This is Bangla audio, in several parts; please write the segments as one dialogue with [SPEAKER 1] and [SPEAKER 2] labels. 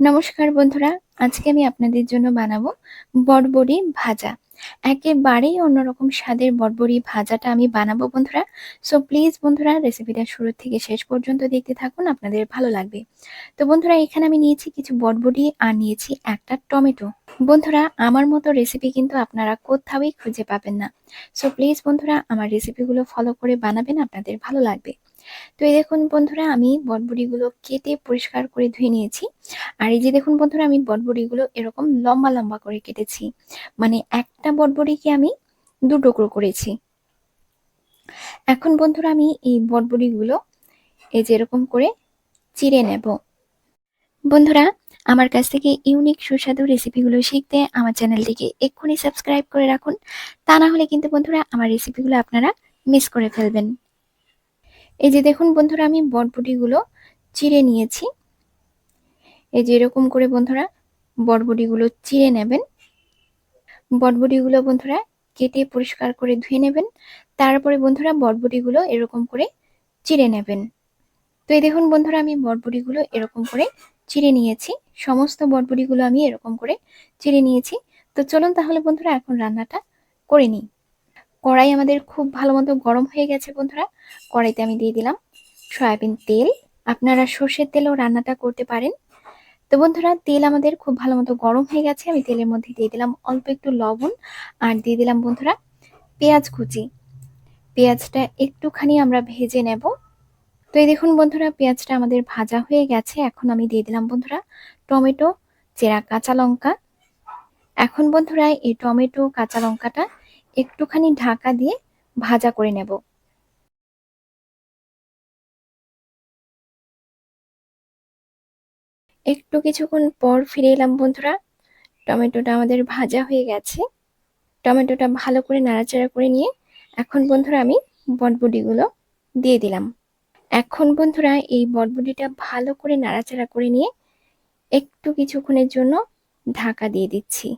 [SPEAKER 1] নমস্কার বন্ধুরা, আজকে আমি আপনাদের জন্য বানাবো বটবড়ি ভাজা। একেবারেই অন্যরকম স্বাদের বটবড়ি ভাজাটা আমি বানাবো বন্ধুরা। সো প্লিজ বন্ধুরা রেসিপিটা শুরু থেকে শেষ পর্যন্ত দেখতে থাকুন, আপনাদের ভালো লাগবে। তো বন্ধুরা, এখানে আমি নিয়েছি কিছু বটবড়ি আর নিয়েছি একটা টমেটো। বন্ধুরা, আমার মতো রেসিপি কিন্তু আপনারা কোথাওই খুঁজে পাবেন না। সো প্লিজ বন্ধুরা, আমার রেসিপিগুলো ফলো করে বানাবেন, আপনাদের ভালো লাগবে। তো এই দেখুন বন্ধুরা, আমি বটবড়িগুলো কেটে পরিষ্কার করে ধুয়ে নিয়েছি। আর এই যে দেখুন বন্ধুরা, আমি বটবড়িগুলো এরকম লম্বা লম্বা করে কেটেছি। মানে একটা বটবড়িকে আমি দু টুকরো করেছি। এখন বন্ধুরা, আমি এই বটবড়িগুলো এই যে এরকম করে চিড়ে নেব। বন্ধুরা, আমার কাছ থেকে ইউনিক সুস্বাদু রেসিপিগুলো শিখতে আমার চ্যানেলটিকে এক্ষুনি সাবস্ক্রাইব করে রাখুন। তা না হলে কিন্তু বন্ধুরা, আমার রেসিপিগুলো আপনারা মিস করে ফেলবেন। এই যে দেখুন বন্ধুরা, আমি বটবটিগুলো চিড়ে নিয়েছি। এই যে এরকম করে বন্ধুরা বটবটিগুলো চিড়ে নেবেন। বটবটিগুলো বন্ধুরা কেটে পরিষ্কার করে ধুয়ে নেবেন। তারপরে বন্ধুরা বটবটিগুলো এরকম করে চিড়ে নেবেন। তো এই দেখুন বন্ধুরা, আমি বটবটিগুলো এরকম করে চিড়ে নিয়েছি। সমস্ত বটবটিগুলো আমি এরকম করে চিড়ে নিয়েছি। তো চলুন তাহলে বন্ধুরা, এখন রান্নাটা করে নিই। কড়াই আমাদের খুব ভালো মতো গরম হয়ে গেছে, বন্ধুরা। কড়াইতে আমি দিয়ে দিলাম সয়াবিন তেল। আপনারা সর্ষের তেলেও রান্নাটা করতে পারেন। তো বন্ধুরা, তেল আমাদের খুব ভালো মতো গরম হয়ে গেছে। আমি তেলের মধ্যে দিয়ে দিলাম অল্প একটু লবণ আর দিয়ে দিলাম, বন্ধুরা, পেঁয়াজ কুচি। পেঁয়াজটা একটুখানি আমরা ভেজে নেব। তো এই দেখুন, বন্ধুরা, পেঁয়াজটা আমাদের ভাজা হয়ে গেছে। এখন আমি দিয়ে দিলাম, বন্ধুরা, টমেটো, চেরা কাঁচা লঙ্কা। এখন, বন্ধুরা, এই টমেটো, কাঁচা লঙ্কাটা একটুখানি ঢাকা দিয়ে ভাজা করে নেব। একটু কিছুক্ষণ পর ফিরে এলাম বন্ধুরা। টমেটোটা আমাদের ভাজা হয়ে গেছে। টমেটোটা ভালো করে নাড়াচাড়া করে নিয়ে এখন বন্ধুরা আমি বটবুটিগুলো দিয়ে দিলাম। এখন বন্ধুরা এই বটবুটিটা ভালো করে নাড়াচাড়া করে নিয়ে একটু কিছুক্ষণের জন্য ঢাকা দিয়ে দিচ্ছি।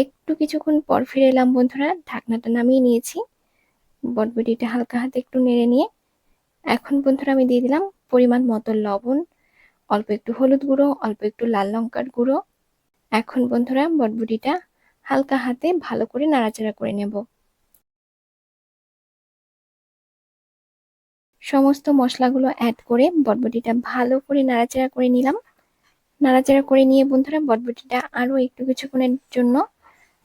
[SPEAKER 1] একটু কিছুক্ষণ পর ফিরে এলাম, বন্ধুরা। ঢাকনাটা নামিয়ে নিয়েছি। বটবটিটা হালকা হাতে একটু নেড়ে নিয়ে। এখন, বন্ধুরা, আমি দিয়ে দিলাম পরিমাণ মতো লবণ, অল্প একটু হলুদ গুঁড়ো, অল্প একটু লাল লঙ্কার গুঁড়ো। এখন, বন্ধুরা, বটবটিটা হালকা হাতে ভালো করে নাড়াচাড়া করে নেব। সমস্ত মশলাগুলো অ্যাড করে বটবটিটা ভালো করে নাড়াচাড়া করে নিলাম। নাড়াচাড়া করে নিয়ে, বন্ধুরা, বটবটিটা আরও একটু কিছুক্ষণের জন্য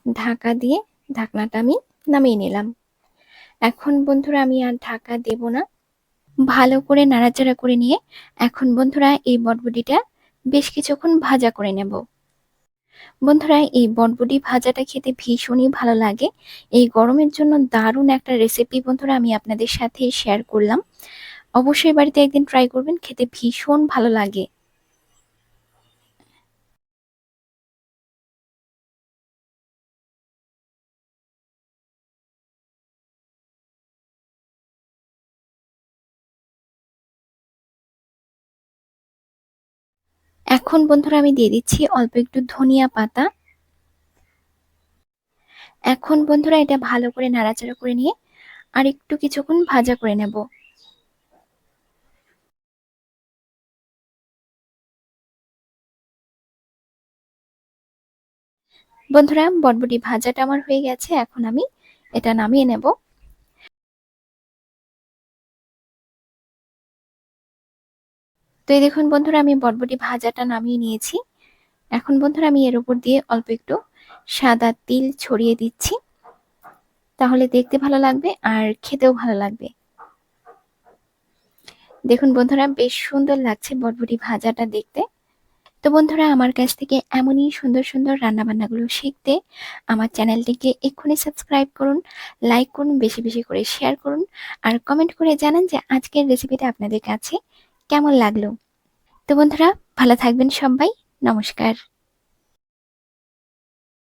[SPEAKER 1] ঢাকা দিয়ে ঢাকনাটা আমি নামিয়ে নিলাম। এখন বন্ধুরা আমি আর ঢাকা দেব না। ভালো করে নাড়াচাড়া করে নিয়ে এখন বন্ধুরা এই বটবটিটা বেশ কিছুক্ষণ ভাজা করে নেব। বন্ধুরা এই বটবটি ভাজাটা খেতে ভীষণই ভালো লাগে। এই গরমের জন্য দারুণ একটা রেসিপি বন্ধুরা আমি আপনাদের সাথে শেয়ার করলাম। অবশ্যই বাড়িতে একদিন ট্রাই করবেন, খেতে ভীষণ ভালো লাগে। এখন বন্ধুরা আমি দিয়ে দিচ্ছি অল্প একটু ধনিয়া পাতা। এখন বন্ধুরা এটা ভালো করে নাড়াচাড়া করে নিয়ে আর একটু কিছুক্ষণ ভাজা করে নেব। বন্ধুরা বটবটি ভাজাটা আমার হয়ে গেছে, এখন আমি এটা নামিয়ে নেব। তো এই দেখুন বন্ধুরা, আমি বটবটি ভাজাটা নামিয়ে নিয়েছি। এখন বন্ধুরা, আমি এর উপর দিয়ে অল্প একটু সাদা তিল ছড়িয়ে দিচ্ছি। তাহলে দেখতে ভালো লাগবে আর খেতেও ভালো লাগবে। দেখুন বন্ধুরা, বেশ সুন্দর লাগছে বটবটি ভাজাটা দেখতে। তো বন্ধুরা, আমার কাছ থেকে এমনই সুন্দর সুন্দর রান্নাবান্নাগুলো শিখতে আমার চ্যানেলটিকে এক্ষুনি সাবস্ক্রাইব করুন, লাইক করুন, বেশি বেশি করে শেয়ার করুন, আর কমেন্ট করে জানান যে আজকের রেসিপিটা আপনাদের কাছে কেমন লাগল? তো বন্ধুরা ভালো থাকবেন সবাই। নমস্কার।